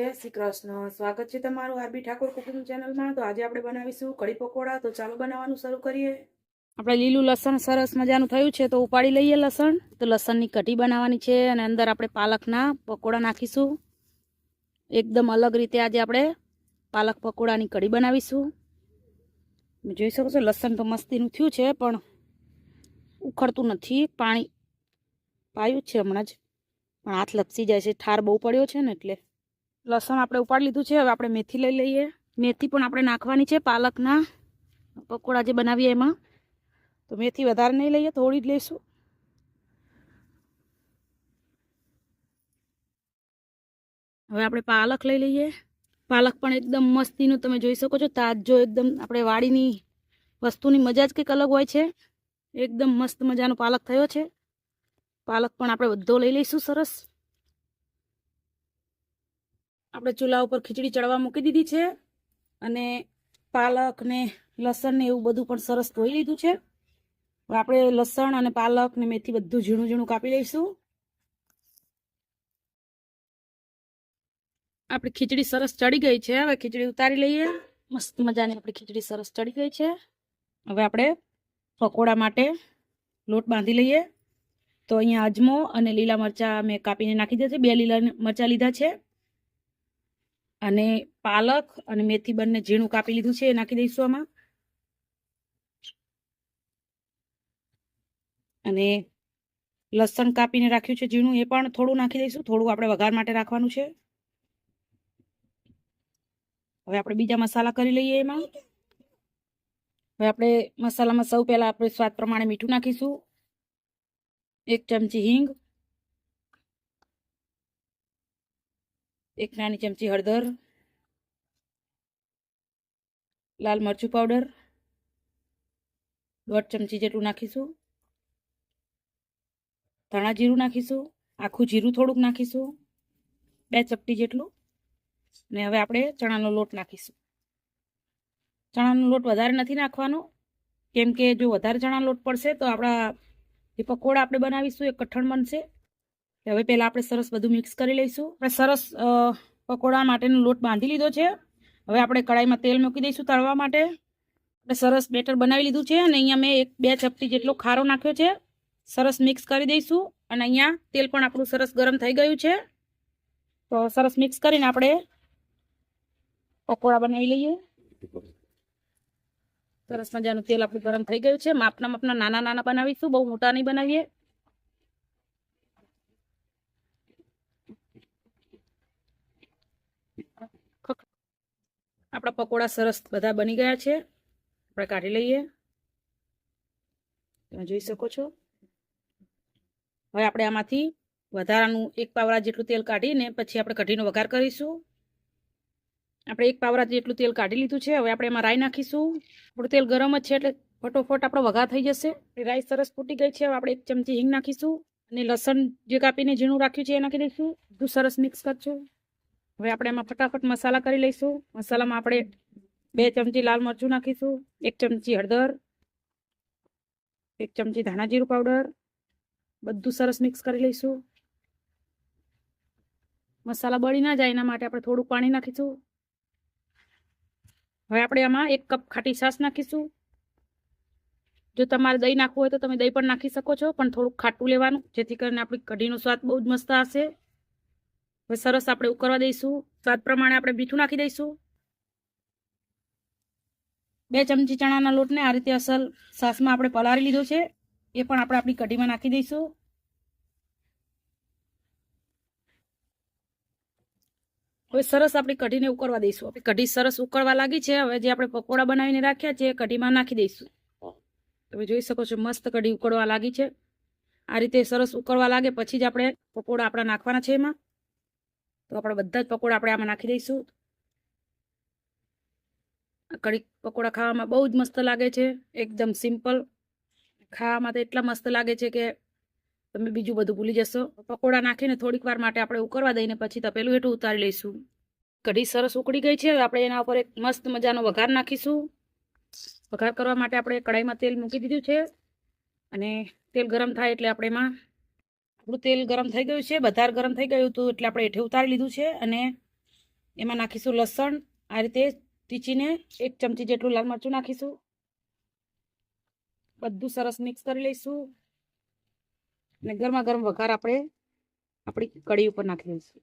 જય શ્રી કૃષ્ણ. સ્વાગત છે તમારું આરબી ઠાકોર કુકિંગ ચેનલમાં. તો આજે આપણે બનાવીશું કઢી પકોડા. તો ચાલો બનાવવાનું શરૂ કરીએ. આપણે લીલું લસણ સરસ મજાનું થયું છે તો ઉપાડી લઈએ લસણ. તો લસણની કઢી બનાવવાની છે અને અંદર આપણે પાલકના પકોડા નાખીશું. એકદમ અલગ રીતે આજે આપણે પાલક પકોડાની કઢી બનાવીશું. જોઈ શકો છો લસણ તો મસ્તીનું થયું છે પણ ઉખડતું નથી. પાણી પાયું છે હમણાં જ. પણ હાથ લપસી જાય છે. ઠાર બહુ પડ્યો છે ને એટલે. લસણ આપણે ઉપાડી લીધું છે, હવે આપણે મેથી લઈ લઈએ. મેથી પણ આપણે નાખવાની છે, પાલકના પકોડા જે બનાવીએ એમાં. તો મેથી વધારે નહીં લઈએ, થોડી જ લઈશું. હવે આપણે પાલક લઈ લઈએ. પાલક પણ એકદમ મસ્તીનું, તમે જોઈ શકો છો, તાજો એકદમ આપણે વાડીની વસ્તુની મજા જ કંઈક અલગ હોય છે. એકદમ મસ્ત મજાનો પાલક થયો છે. પાલક પણ આપણે બધો લઈ લઈશું સરસ. આપણે ચૂલા ઉપર ખીચડી ચડવા મૂકી દીધી છે અને પાલક ને લસણ ને એવું બધું પણ સરસ ધોઈ લીધું છે. આપણે લસણ અને પાલક ને મેથી બધું ઝીણું ઝીણું કાપી લઈશું. આપણી ખીચડી સરસ ચડી ગઈ છે. હવે ખીચડી ઉતારી લઈએ. મસ્ત મજાની આપણી ખીચડી સરસ ચડી ગઈ છે. હવે આપણે પકોડા માટે લોટ બાંધી લઈએ. તો અહીંયા અજમો અને લીલા મરચાં મેં કાપીને નાખી દીધા છે. બે લીલા મરચાં લીધા છે. અને પાલક અને મેથી બંને ઝીણું કાપી લીધું છે, એ નાખી દઈશું આમાં. અને લસણ કાપીને રાખ્યું છે ઝીણું, એ પણ થોડું નાખી દઈશું, થોડું આપણે વઘાર માટે રાખવાનું છે. હવે આપણે બીજા મસાલા કરી લઈએ એમાં. હવે આપણે મસાલામાં સૌ પહેલાં આપણે સ્વાદ પ્રમાણે મીઠું નાખીશું. એક ચમચી હિંગ એક નાની ચમચી હળદર, લાલ મરચું પાવડર, દોઢ ચમચી જેટલું નાખીશું. ધાણા જીરું નાખીશું. આખું જીરું થોડુંક નાખીશું. બે ચપટી જેટલું. ને હવે આપણે ચણાનો લોટ નાખીશું. ચણાનો લોટ વધારે નથી નાખવાનો. કેમ કે જો વધારે ચણાનો લોટ પડશે તો આપણા જે પકોડા આપણે બનાવીશું એ કઠણ બનશે. હવે પહેલાં આપણે સરસ બધું મિક્સ કરી લઈશું. આપણે સરસ પકોડા માટેનો લોટ બાંધી લીધો છે. હવે આપણે કડાઈમાં તેલ મૂકી દઈશું તળવા માટે. આપણે સરસ બેટર બનાવી લીધું છે અને અહીંયા મેં એક બે ચપટી જેટલો ખારો નાખ્યો છે. સરસ મિક્સ કરી દઈશું અને અહીંયા તેલ પણ આપણું સરસ ગરમ થઈ ગયું છે. તો સરસ મિક્સ કરીને આપણે પકોડા બનાવી લઈએ. સરસ મજાનું તેલ આપણું ગરમ થઈ ગયું છે. માપના માપના નાના નાના બનાવીશું. બહુ મોટા નહીં બનાવીએ. આપણા પકોડા સરસ બધા બની ગયા છે. આપણે કાઢી લઈએ. તમે જોઈ શકો છો. હવે આપણે આમાંથી વધારાનું એક પાવરા જેટલું તેલ કાઢીને પછી આપણે કઢીનો વઘાર કરીશું. આપણે એક પાવરા જેટલું તેલ કાઢી લીધું છે. હવે આપણે એમાં રાઈ નાખીશું. આપણું તેલ ગરમ જ છે એટલે ફટોફટ આપણો વઘાર થઈ જશે. રાઈ સરસ ફૂટી ગઈ છે. હવે આપણે એક ચમચી હિંગ નાખીશું. અને લસણ જે કાપીને ઝીણું રાખ્યું છે એ નાખી દઈશું બધું સરસ મિક્સ કરશું. હવે આપણે એમાં ફટાફટ મસાલા કરી લઈશું. મસાલામાં આપણે બે ચમચી લાલ મરચું નાખીશું, એક ચમચી હળદર, એક ચમચી ધાણા જીરું પાવડર, બધું સરસ મિક્સ કરી લઈશું. મસાલા બળી ના જાય એના માટે આપણે થોડું પાણી નાખીશું. હવે આપણે આમાં એક કપ ખાટી છાશ નાખીશું. જો તમારે દહીં નાખવું હોય તો તમે દહીં પણ નાખી શકો છો, પણ થોડુંક ખાટું લેવાનું, જેથી કરીને આપણી કઢીનો સ્વાદ બહુ જ મસ્ત આવશે. હવે સરસ આપણે ઉકળવા દઈશું. સ્વાદ પ્રમાણે આપણે મીઠું નાખી દઈશું. બે ચમચી ચણાના લોટને આ રીતે અસલ સાસમાં આપણે પલાળી લીધો છે. એ પણ આપણે આપણી કઢીમાં નાખી દઈશું. હવે સરસ આપણી કઢીને ઉકળવા દઈશું. આપણી કઢી સરસ ઉકળવા લાગી છે. હવે જે આપણે પકોડા બનાવીને રાખ્યા છે, એ કઢીમાં નાખી દઈશું. તમે જોઈ શકો છો મસ્ત કઢી ઉકળવા લાગી છે. આ રીતે સરસ ઉકળવા લાગે પછી જ આપણે પકોડા આપણા નાખવાના છે એમાં. તો આપણે બધા જ પકોડા આપણે આમાં નાખી દઈશું. કઢી પકોડા ખાવામાં બહુ જ મસ્ત લાગે છે, એકદમ સિમ્પલ. ખાવામાં તો એટલા મસ્ત લાગે છે કે તમે બીજું બધું ભૂલી જશો. પકોડા નાખીને થોડીક વાર માટે આપણે ઉકળવા દઈને પછી તપેલું હેઠું ઉતારી લઈશું. કઢી સરસ ઉકળી ગઈ છે આપણે એના ઉપર એક મસ્ત મજાનો વઘાર નાખીશું. વઘાર કરવા માટે આપણે કઢાઈમાં તેલ મૂકી દીધું છે અને તેલ ગરમ થાય એટલે આપણે એમાં આપણું તેલ ગરમ થઈ ગયું છે વધારે ગરમ થઈ ગયું હતું, એટલે આપણે એઠે ઉતારી લીધું છે અને એમાં નાખીશું લસણ. આ રીતે ટીચીને એક ચમચી જેટલું લાલ મરચું નાખીશું. બધું સરસ મિક્સ કરી લઈશું. અને ગરમા ગરમ વઘાર આપણે આપણી કઢી ઉપર નાખી દઈશું.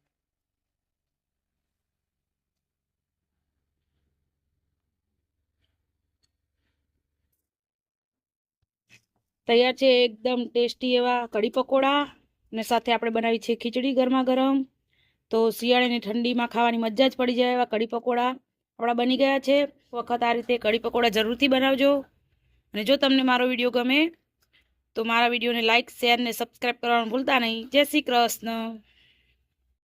તૈયાર છે, એકદમ ટેસ્ટી એવા કઢી પકોડા. અને સાથે આપણે બનાવી છે ખીચડી ગરમા ગરમ તો શિયાળાની ઠંડીમાં ખાવાની મજા જ પડી જાય એવા કઢી પકોડા આપણા બની ગયા છે. વખત આ રીતે કઢી પકોડા જરૂરથી બનાવજો. અને જો તમને મારો વીડિયો ગમે, તો મારા વિડીયોને લાઇક શેર ને સબસ્ક્રાઈબ કરવાનું ભૂલતા નહીં. જય શ્રી કૃષ્ણ.